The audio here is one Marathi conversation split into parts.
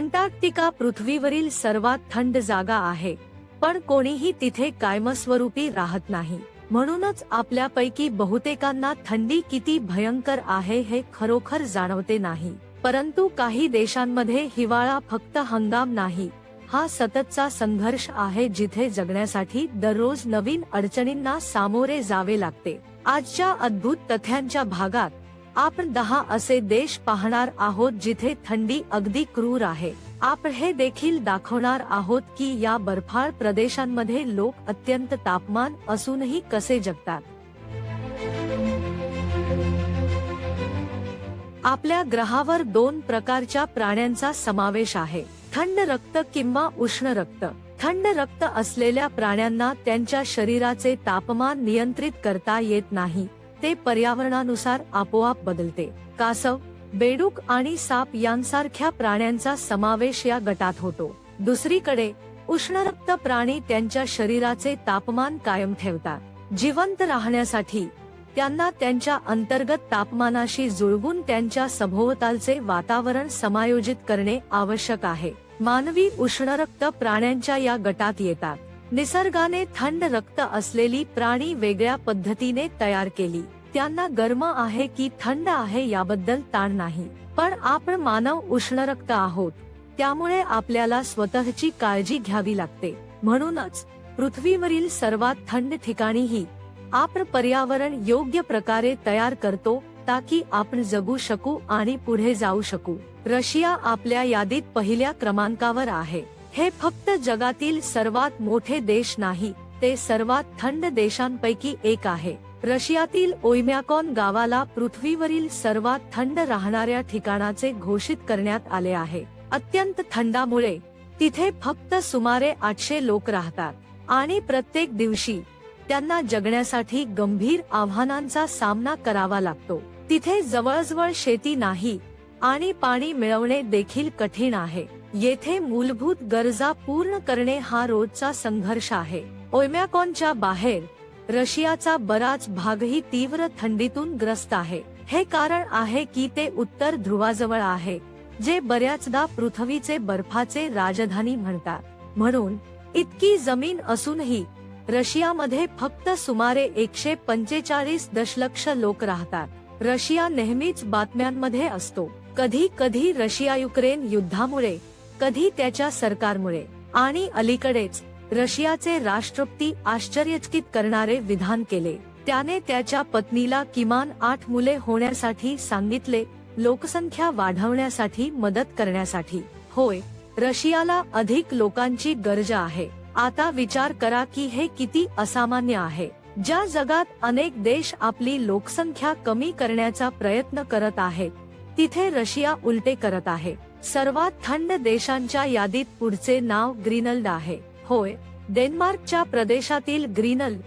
अंटार्क्टिका पृथ्वीवरील सर्वात थंड जागा आहे. पण कोणीही तिथे कायमस्वरूपी राहत नाही. म्हणूनच आपल्यापैकी बहुतेकांना थंडी किती भयंकर आहे हे खरोखर जाणवते नाही. परंतु काही देशांमध्ये हिवाळा फक्त हंगाम नाही. हा सततचा संघर्ष आहे जिथे जगण्यासाठी दररोज नवीन अडचणींना सामोरे जावे लागते. आजच्या अद्भुत तथ्यांच्या भागात आपण दहा असे देश पाहणार आहोत जिथे थंडी अगदी क्रूर आहे. आपण हे देखील दाखवणार आहोत की या बर्फाळ प्रदेशांमध्ये लोक अत्यंत तापमान असूनही कसे जगतात. आपल्या ग्रहावर दोन प्रकारच्या प्राण्यांचा समावेश आहे. थंड रक्त किंवा उष्ण रक्त. थंड रक्त असलेल्या प्राण्यांना त्यांच्या शरीराचे तापमान नियंत्रित करता येत नाही. ते पर्यावरणानुसार आपोआप बदलते. कासव बेडूक आणि साप यांसारख्या प्राण्यांचा समावेश या गटात होतो. दुसरीकडे उष्णरक्त प्राणी त्यांच्या शरीराचे तापमान कायम ठेवतात. जिवंत राहण्यासाठी त्यांना त्यांच्या अंतर्गत तापमानाशी जुळवून त्यांच्या सभोवतालचे वातावरण समायोजित करणे आवश्यक आहे. मानवी उष्णरक्त प्राण्यांच्या या गटात येतात. निसर्गाने थंड रक्त असलेली प्राणी वेगळ्या पद्धतीने तयार केली. त्यांना गर्म आहे की थंड आहे याबद्दल ताण नाही. पण आपण मानव उष्णरक्त आहोत. त्यामुळे आपल्याला स्वतःची काळजी घ्यावी लागते. म्हणूनच पृथ्वीवरील सर्वात थंड ठिकाणीही आपण पर्यावरण योग्य प्रकारे तयार करतो ताकी आपण जगू शकू आणि पुढे जाऊ शकू. रशिया आपल्या यादीत पहिल्या क्रमांकावर आहे. हे फक्त जगातील सर्वात मोठे देश नाही ते सर्वात थंड देशांपैकी एक आहे. रशियातील ओयम्याकॉन गावाला पृथ्वीवरील सर्वात थंड राहणाऱ्या ठिकाणाचे घोषित करण्यात आले आहे. अत्यंत थंडामुळे तिथे फक्त सुमारे आठशे लोक राहतात आणि प्रत्येक दिवशी त्यांना जगण्यासाठी गंभीर आव्हानांचा सामना करावा लागतो. तिथे जवळजवळ शेती नाही आणि पाणी मिळवणे देखील कठीण आहे. येथे मूलभूत गरजा पूर्ण करणे हा रोजचा संघर्ष आहे. ओयम्याकॉनच्या बाहेर रशियाचा बराच भागही तीव्र थंडीतून ग्रस्त आहे. हे कारण आहे की ते उत्तर ध्रुवाजवळ आहे जे बऱ्याचदा पृथ्वीचे बर्फाचे राजधानी म्हणतात. म्हणून इतकी जमीन असूनही रशियामध्ये फक्त सुमारे एकशे पंचेचाळीस दशलक्ष लोक राहतात. रशिया नेहमीच बातम्यांमध्ये असतो. कधी कधी रशिया युक्रेन युद्धामुळे कधी त्याच्या सरकारमुळे आणि अलीकडेच रशियाचे राष्ट्रपती आश्चर्यचकित करणारे विधान केले. त्याने त्याच्या पत्नीला किमान आठ मुले होण्यासाठी सांगितले लोकसंख्या वाढवण्यासाठी मदत करण्यासाठी. होय रशियाला अधिक लोकांची गरज आहे. आता विचार करा की हे किती असामान्य आहे. ज्या जगात अनेक देश आपली लोकसंख्या कमी करण्याचा प्रयत्न करत आहेत तिथे रशिया उलटे करत आहे. सर्वात थंड देशांच्या यादीत पुढचे नाव ग्रीनल्ड आहे. होय डेन्मार्कच्या प्रदेशातील ग्रीनल्ड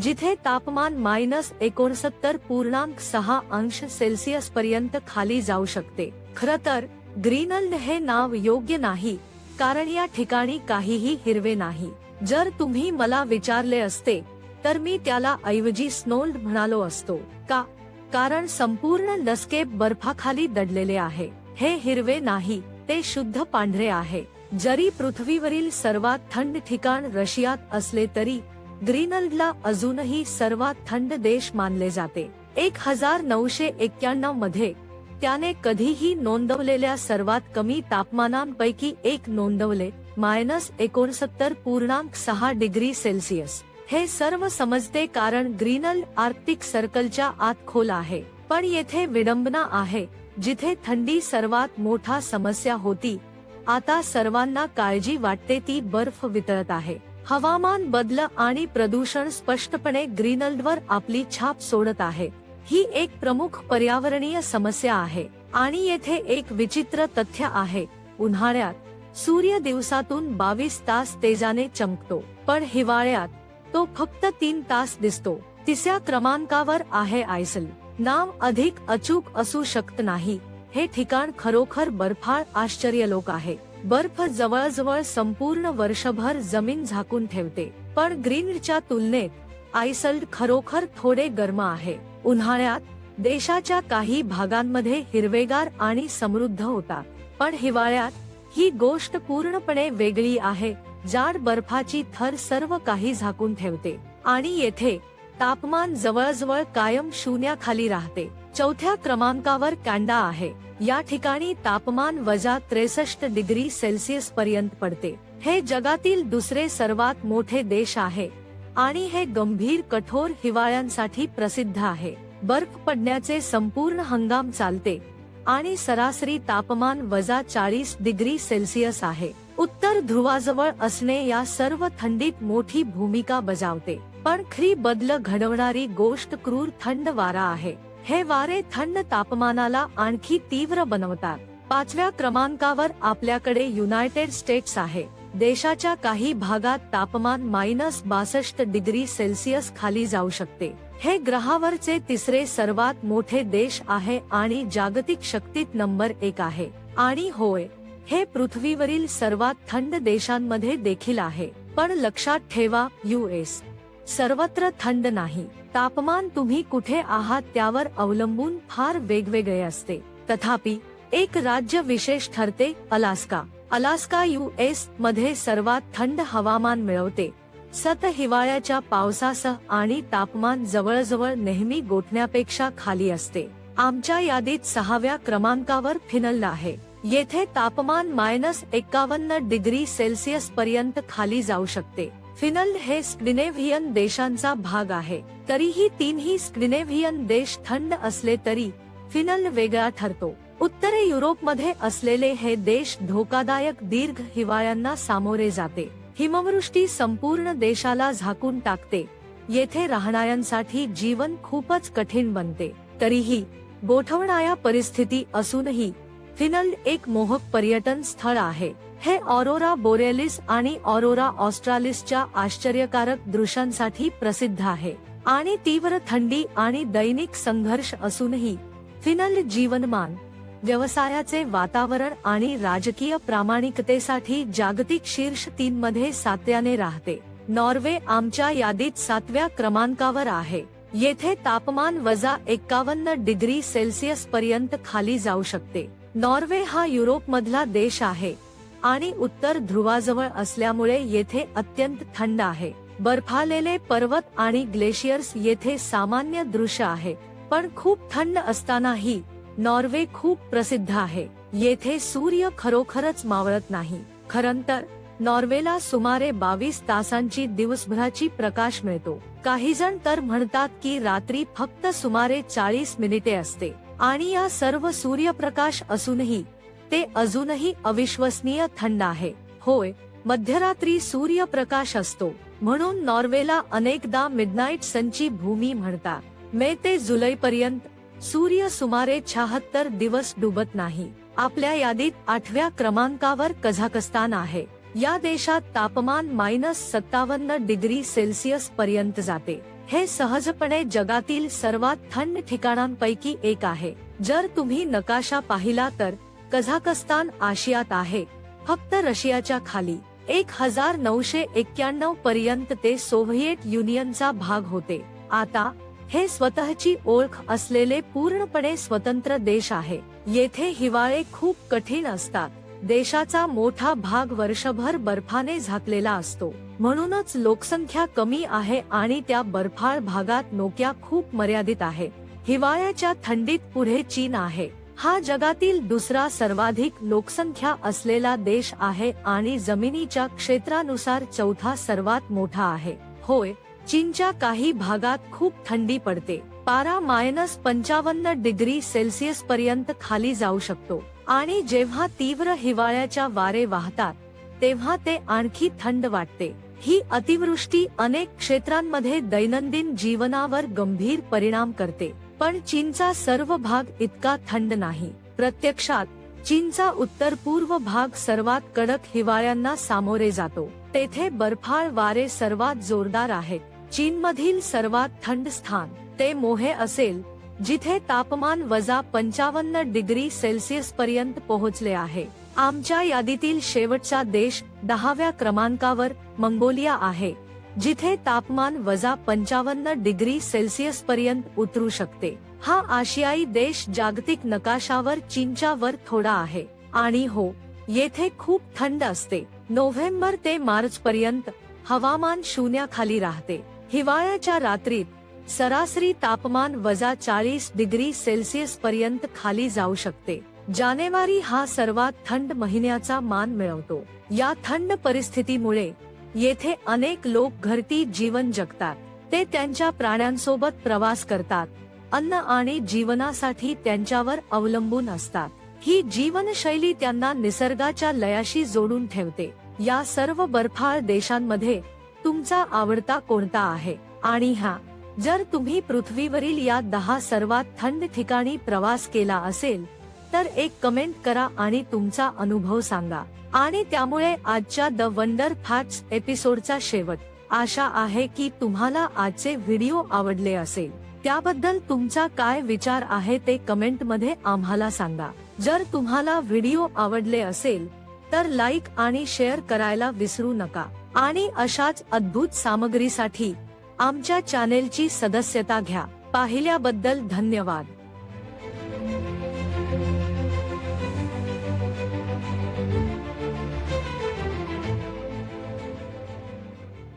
जिथे तापमान मायनस एकोणसत्तर पूर्णांक सहा अंश सेल्सिअस पर्यंत खाली जाऊ शकते. खर तर ग्रीनल्ड हे नाव योग्य नाही कारण या ठिकाणी काहीही हिरवे नाही. जर तुम्ही मला विचारले असते तर मी त्याला ऐवजी स्नोल्ड म्हणालो असतो. का? कारण संपूर्ण लस्केप बर्फाखाली दडलेले आहे. हे हिरवे नाही ते शुद्ध पांढरे आहे. जरी पृथ्वीवरील सर्वात थंड ठिकाण रशियात असले तरी ग्रीनल्डला अजूनही सर्वात थंड देश मानले जाते. एक हजार नऊशे एक्क्याण्णवमध्ये त्याने कधीही नोंदवलेल्या सर्वात कमी तापमानांपैकी एक नोंदवले मायनस एकोणसत्तर पूर्णांक सहा डिग्री सेल्सिअस. हे सर्व समजते कारण ग्रीनल्ड आर्क्टिक सर्कलच्या आत खोल आहे पण येथे विडंबना आहे. जिथे थंडी सर्वात मोठा समस्या होती, आता सर्वांना काळजी वाटते ती बर्फ़ वितळत आहे. हवामान बदल आणि प्रदूषण स्पष्टपणे ग्रीनल्डवर आपली छाप सोडत आहे. ही एक प्रमुख पर्यावरणीय समस्या आहे आणि येथे एक विचित्र तथ्य आहे. उन्हाळ्यात, सूर्य दिवसातून बावीस तास तेजाने चमकतो, पण हिवाळ्यात तो फक्त तीन तास दिसतो. तिसऱ्या क्रमांकावर आहे आयसल. नाव अधिक अचूक असू शकत नाही. हे ठिकाण खरोखर बर्फाळ आश्चर्यलोक आहे. बर्फ जवळजवळ संपूर्ण वर्षभर जमीन झाकून ठेवते. पण ग्रीनच्या तुलनेत आयसल्ड खरोखर थोडे गर्म आहे. उन्हाळ्यात देशाच्या काही भागांमध्ये हिरवेगार आणि समृद्ध होता. पण हिवाळ्यात ही गोष्ट पूर्णपणे वेगळी आहे. जाड बर्फाची थर सर्व काही झाकून ठेवते. आणि येथे तापमान जवळजवळ कायम शून्याखाली राहते. चौथ्या क्रमांकावर कॅन्डा आहे. या ठिकाणी तापमान वजा त्रेसष्ट डिग्री सेल्सिअस पर्यंत पडते. हे जगातील दुसरे सर्वात मोठे देश आहे. आणि हे गंभीर कठोर हिवाळ्यांसाठी प्रसिद्ध आहे. बर्फ पडण्याचे संपूर्ण हंगाम चालते. आणि सरासरी तापमान वजा चाळीस डिग्री सेल्सिअस आहे. उत्तर ध्रुवाजवळ असणे या सर्व थंडीत मोठी भूमिका बजावते. पण ख्री बदल घडवणारी गोष्ट क्रूर थंड वारा आहे. हे वारे थंड तापमानाला आणखी तीव्र बनवतात. पाचव्या क्रमांकावर आपल्याकडे युनायटेड स्टेट्स आहे. देशाच्या काही भागात तापमान मायनस बासष्ट डिग्री सेल्सिअस खाली जाऊ शकते. हे ग्रहावरचे तिसरे सर्वात मोठे देश आहे आणि जागतिक शक्तीत नंबर एक आहे. आणि होय हे पृथ्वीवरील सर्वात थंड देशांमध्ये देखील आहे. पण लक्षात ठेवा युएस सर्वत्र थंड नाही. तापमान तुम्ही कुठे आहात त्यावर अवलंबून फार वेगवेगळे असते. तथापि एक राज्य विशेष ठरते अलास्का. अलास्का युएसमध्ये सर्वात थंड हवामान मिळवते. सत हिवाळ्याच्या पावसासह आणि तापमान जवळजवळ नेहमी गोठण्यापेक्षा खाली असते. आमच्या यादीत सहाव्या क्रमांकावर फिनल आहे. येथे तापमान मायनस एकावन्न डिग्री सेल्सिअस पर्यंत खाली जाऊ शकते. फिनल हे स्क्रिनेव्हियन देशांचा भाग आहे. तरीही तीनही स्क्रिनेव्हियन देश थंड असले तरी फिनल वेगळा ठरतो. उत्तरे युरोपमध्ये असलेले हे देश धोकादायक दीर्घ हिवाळ्यांना सामोरे जाते. हिमवृष्टी संपूर्ण देशाला झाकून टाकते. येथे राहणाऱ्यांसाठी जीवन खूपच कठीण बनते. तरीही गोठवणाऱ्या परिस्थिती असूनही फिनल एक मोहक पर्यटन स्थळ आहे. हे ऑरोरा बोरेलिस आणि ऑरोरा ऑस्ट्रालिसच्या आश्चर्यकारक दृश्यांसाठी प्रसिद्ध आहे. आणि तीव्र थंडी आणि दैनिक संघर्ष असूनही फिनल जीवनमान व्यवसायाचे वातावरण आणि राजकीय प्रामाणिकतेसाठी जागतिक शीर्ष तीन मध्ये सातव्याने राहते. नॉर्वे आमच्या यादीत सातव्या क्रमांकावर आहे. येथे तापमान वजा एक्कावन्न डिग्री सेल्सिअस पर्यंत खाली जाऊ शकते. नॉर्वे हा युरोप मधला देश आहे. आणि उत्तर ध्रुवाजवळ असल्यामुळे येथे अत्यंत थंड आहे. बर्फालेले पर्वत आणि ग्लेशियर्स येथे सामान्य दृश्य आहे पण खूप थंड असतानाही नॉर्वे खूप प्रसिद्ध आहे. येथे सूर्य खरोखरच मावळत नाही. खरंतर नॉर्वेला सुमारे बावीस तासांची दिवसभराची प्रकाश मिळतो. काही जण तर म्हणतात की रात्री फक्त सुमारे चाळीस मिनिटे असते. आणि या सर्व सूर्यप्रकाश असूनही ते अजूनही अविश्वसनीय थंड आहे. होय मध्यरात्री सूर्यप्रकाश असतो म्हणून नॉर्वेला अनेकदा मिडनाईट सनची भूमी म्हणतात. मे ते जुलै पर्यंत सूर्य सुमारे शहात्तर दिवस डुबत नाही. आपल्या यादीत आठव्या क्रमांकावर कझाकस्तान आहे. या देशात तापमान मायनस सत्तावन्न डिग्री सेल्सिअस पर्यंत जाते. हे सहजपणे जगातील सर्वात थंड ठिकाणांपैकी एक आहे. जर तुम्ही नकाशा पाहिला तर कझाकस्तान आशियात आहे. फक्त रशियाच्या खाली. एक हजार नऊशे एक्क्याण्णव पर्यंत ते सोव्हिएट युनियनचा भाग होते. आता हे स्वतःची ओळख असलेले पूर्णपणे स्वतंत्र देश आहे. येथे हिवाळे खूप कठीण असतात. देशाचा मोठा भाग वर्षभर बर्फाने झाकलेला असतो. म्हणूनच लोकसंख्या कमी आहे आणि त्या बर्फाळ भागात नोक्या खूप मर्यादित आहे. हिवाळ्याच्या थंडीत पुढे चीन आहे. हा जगातील दुसरा सर्वाधिक लोकसंख्या असलेला देश आहे आणि जमिनीच्या क्षेत्रानुसार चौथा सर्वात मोठा आहे. होय चीनच्या काही भागात खूप थंडी पडते. पारा मायनस पंचावन्न डिग्री सेल्सिअस पर्यंत खाली जाऊ शकतो. आणि जेव्हा तीव्र हिवाळ्याच्या वारे वाहतात तेव्हा ते आणखी थंड वाटते. ही अतिवृष्टी अनेक क्षेत्रांमध्ये दैनंदिन जीवनावर गंभीर परिणाम करते. पण चीनचा सर्व भाग इतका थंड नाही. प्रत्यक्षात चीनचा उत्तर पूर्व भाग सर्वात कडक हिवाळ्यांना सामोरे जातो. तेथे बर्फाळ वारे सर्वात जोरदार आहेत. चीनमधील सर्वात थंड स्थान ते मोहे असेल जिथे तापमान वजा पंचावन्न डिग्री सेल्सिअस पर्यंत पोहोचले आहे. आमच्या यादीतील शेवटचा देश दहाव्या क्रमांकावर मंगोलिया आहे. जिथे तापमान वजा पंचावन्न डिग्री सेल्सिअस पर्यंत उतरू शकते. हा आशियाई देश जागतिक नकाशावर चीनच्या वर थोडा आहे. आणि हो येथे खूप थंड असते. नोव्हेंबर ते मार्च पर्यंत हवामान शून्याखाली राहते. हिवाळ्याच्या रात्रीत सरासरी तापमान वजा चाळीस डिग्री सेल्सिअस पर्यंत खाली जाऊ शकते. जानेवारी हा सर्वात थंड महिन्याचा मान मिळवतो. या थंड परिस्थितीमुळे येथे अनेक लोक घरटी जीवन जगतात. ते त्यांच्या प्राण्यांसोबत प्रवास करतात. अन्न आणि जीवनासाठी त्यांच्यावर अवलंबून असतात. ही जीवनशैली त्यांना निसर्गाच्या लयाशी जोडून ठेवते. या सर्व बर्फाळ देशांमध्ये तुमचा आवडता कोणता आहे? आणि हा जर तुम्ही पृथ्वीवरील या दहा सर्वात थंड ठिकाणी प्रवास केला असेल तर एक कमेंट करा आणि तुमचा अनुभव सांगा. आणि त्यामुळे आजच्या द वंडर फॅक्ट्स एपिसोडचा शेवट. आशा आहे की तुम्हाला आजचे व्हिडिओ आवडले असेल. त्याबद्दल तुमचा काय विचार आहे ते कमेंटमध्ये आम्हाला सांगा. जर तुम्हाला व्हिडिओ आवडले असेल तर लाईक आणि शेअर करायला विसरू नका. आणि अशाच अद्भुत सामग्रीसाठी आमच्या चॅनेलची सदस्यता घ्या. पाहिल्याबद्दल धन्यवाद.